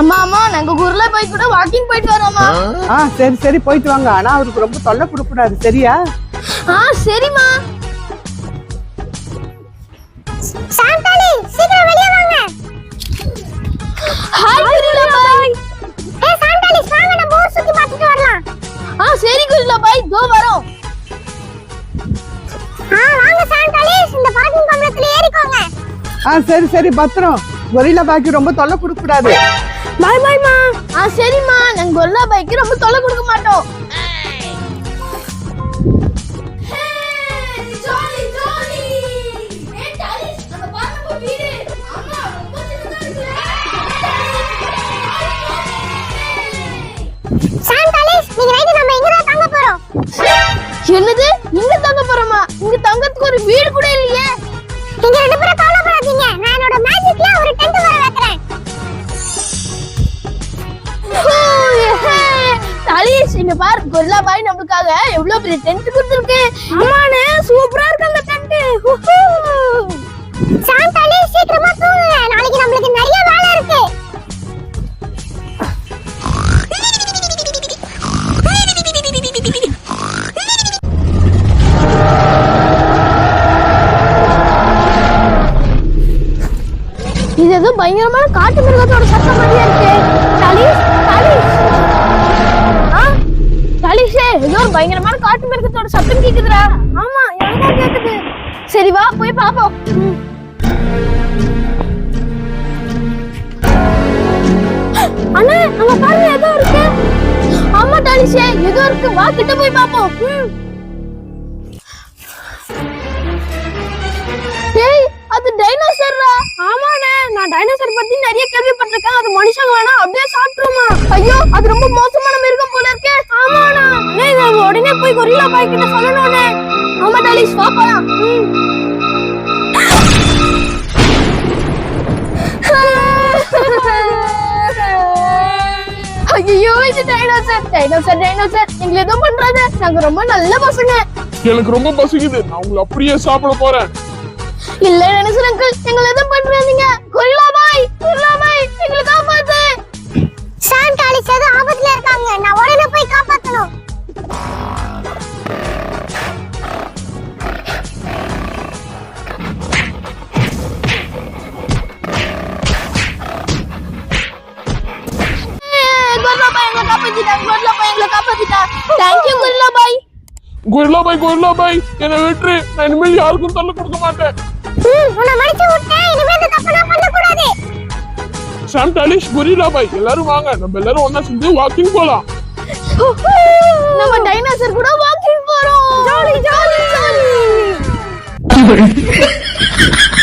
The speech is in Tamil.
அம்மா அம்மா நாங்க குருல போய் கூட வாக்கிங் போயிட்டு வரோம்மா. ஆ? சரி சரி போயிட்டு வாங்க. ஆனா அவருக்கு ரொம்ப தொல்லை கொடுக்கூடாது சரியா? ஆ சரிம்மா. சாந்தாலி சீக்கிரம் வெளிய வாங்க. ஹாய் குருல பாய் ஏ சாந்தாலி வாங்க நம்ம ஊர் சுத்தி பார்த்துட்டு வரலாம். ஆ சரி குருல பாய் தோ வரோம். ஆ வாங்க சாந்தாலி ஆ சரி சரி பத்திரம். கொரில்லா பாய்க்கு ரொம்ப தொல்லை கொடுக்கூடாது பாய் பாய்மா ஆ சரிம்மா நாங்க குருலா பாய்க்கு ரொம்ப தொலை கொடுக்க மாட்டோம். என்னது? இங்க தங்க போறோமா? இங்க தங்கறதுக்கு ஒரு வீடு கூட இல்லையே. நீங்க ரெண்டு பேரும் கவலைப்படாதீங்க நான் என்னோட மேஜிக்ல ஒரு டென்ட் வர வைக்கிறேன் தாலிஷ் இங்க பாரு கொரில்லா பாய் நம்மளுக்காக எவ்வளவு பெரிய டென்ட் கொடுத்துருக்கு. ஆமாண்ணே சூப்பரா இருக்கு அந்த டென்ட் சாந்தாலி ஏதோ பயங்கரமான காட்டு மிருகத்தோட சத்தம் மாதிரியா இருக்கு. தாலிஷ் தாலிஷ் ஆ? தலிஷே ஏதோ ஒரு பயங்கரமான காட்டு மிருகத்தோட சத்தம் கேக்குதுடா. ஆமா எனக்கும் கேக்குது. சரி வா போய் பாப்போம். அண்ணா அங்க பாருங்க ஏதோ இருக்கு. ஆமா தாலிஷே ஏதோ இருக்கு. வா கிட்ட போய் பாப்போம். ம். நான் டைனோசர் பத்தி நிறைய கேள்விப்பட்டிருக்கேன். அது மனுஷங்க வேணா அப்படியே சாப்பிட்டுருமா? ஐயோ அது ரொம்ப மோசமான மிருகம் போல இருக்கே. ஆமாண்ணா. அண்ணே உடனே போய் கொரில்லா பாய் கிட்ட சொல்லணும்னே. ஆமா டாலிஸ் வா போலாம். ஐயோ இது டைனோசர் டைனோசர் டைனோசர் எங்களை எதுவும் பண்றாது. நாங்க ரொம்ப நல்ல பசங்க. எனக்கு ரொம்ப பசிக்குது. நான் உங்களை அப்படியே சாப்பிட போறேன். இல்ல டைனோசர் அங்கிள் எங்களை எதுவும் பண்றாதீங்க. கொரில்லா பாய் கொரில்லா பாய் எங்களை காப்பாத்து. சாந்தாலி ஏதோ ஆபத்துல இருக்காங்க. நான் உடனே போய் காப்பாத்தணும். காப்பாத்திட்டாங்க. கொரில்லா பாய் எங்களை காப்பாத்திட்டா thank you gorilla boy gorilla boy. என்னை விட்டுரு நான் இனிமேல் யாருக்கும் தொல்லை கொடுக்க மாட்டேன். சாம் டாலிஷ் கொரில்லா பாய். எல்லாரும் வாங்க. நம்ம எல்லாரும் ஒண்ணா சேர்ந்து வாக்கிங் போலாம். நம்ம டைனோசர் கூட வாக்கிங் போறோம். Jolly jolly jolly.